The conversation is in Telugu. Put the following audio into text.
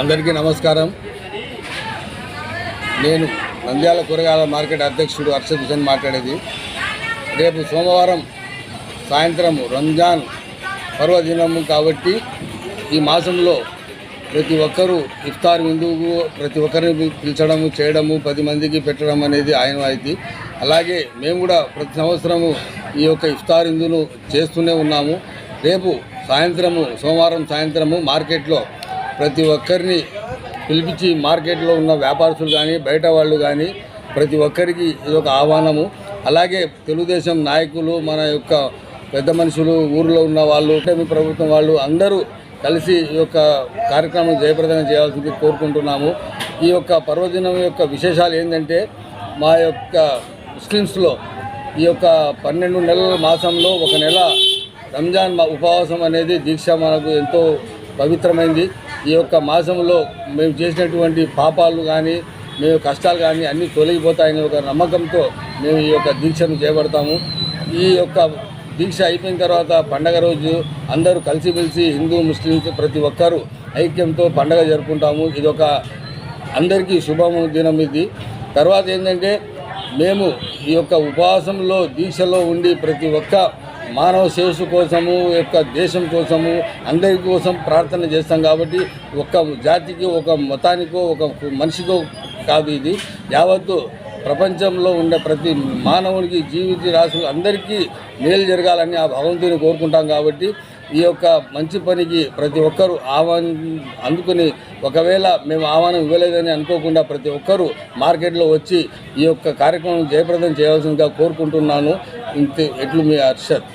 అందరికీ నమస్కారం. నేను నంద్యాల కూరగాయల మార్కెట్ అధ్యక్షుడు హర్షద్ హుసేన్ మాట్లాడేది. రేపు సోమవారం సాయంత్రం రంజాన్ పర్వదినము కాబట్టి ఈ మాసంలో ప్రతి ఒక్కరూ ఇఫ్తార్ విందుకు ప్రతి ఒక్కరిని పిలిచడము చేయడము పది మందికి పెట్టడం అనేది ఆయనవాయితీ అలాగే మేము కూడా ప్రతి సంవత్సరము ఈ యొక్క ఇఫ్తార్ విందును చేస్తూనే ఉన్నాము. రేపు సాయంత్రము సోమవారం సాయంత్రము మార్కెట్లో ప్రతి ఒక్కరిని పిలిపించి మార్కెట్లో ఉన్న వ్యాపారస్తులు కానీ బయట వాళ్ళు కానీ ప్రతి ఒక్కరికి ఇది ఒక ఆహ్వానము. అలాగే తెలుగుదేశం నాయకులు మన యొక్క పెద్ద మనుషులు ఊరిలో ఉన్న వాళ్ళు కూటమి ప్రభుత్వం వాళ్ళు అందరూ కలిసి ఈ యొక్క కార్యక్రమం జయప్రదం చేయాల్సింది కోరుకుంటున్నాము. ఈ యొక్క పర్వదినం యొక్క విశేషాలు ఏంటంటే మా యొక్క ముస్లిమ్స్లో ఈ యొక్క పన్నెండు నెలల మాసంలో ఒక నెల రంజాన్ ఉపవాసం అనేది దీక్ష మనకు ఎంతో పవిత్రమైంది. ఈ యొక్క మాసంలో మేము చేసినటువంటి పాపాలు కానీ మేము కష్టాలు కానీ అన్నీ తొలగిపోతాయనే ఒక నమ్మకంతో మేము ఈ యొక్క దీక్షను చేపడతాము. ఈ యొక్క దీక్ష అయిపోయిన తర్వాత పండగ రోజు అందరూ కలిసిమెలిసి హిందూ ముస్లిమ్స్ ప్రతి ఒక్కరూ ఐక్యంతో పండగ జరుపుకుంటాము. ఇది ఒక అందరికీ శుభము దినం ఇది. తర్వాత ఏంటంటే మేము ఈ యొక్క ఉపవాసంలో దీక్షలో ఉండి ప్రతి ఒక్క మానవ శేషు కోసము యొక్క దేశం కోసము అందరి కోసం ప్రార్థన చేస్తాం కాబట్టి ఒక జాతికి ఒక మతానికో ఒక మనిషికో కాదు ఇది. యావత్తు ప్రపంచంలో ఉండే ప్రతి మానవునికి జీవిత రాసులు అందరికీ మేలు జరగాలని ఆ భగవంతుని కోరుకుంటాం కాబట్టి ఈ యొక్క మంచి పనికి ప్రతి ఒక్కరూ ఆహ్వానం అందుకుని ఒకవేళ మేము ఆహ్వానం ఇవ్వలేదని అనుకోకుండా ప్రతి ఒక్కరూ మార్కెట్లో వచ్చి ఈ యొక్క కార్యక్రమం జయప్రదం చేయవలసిందిగా కోరుకుంటున్నాను. ఇంతే ఎట్లు మీ హర్షద్?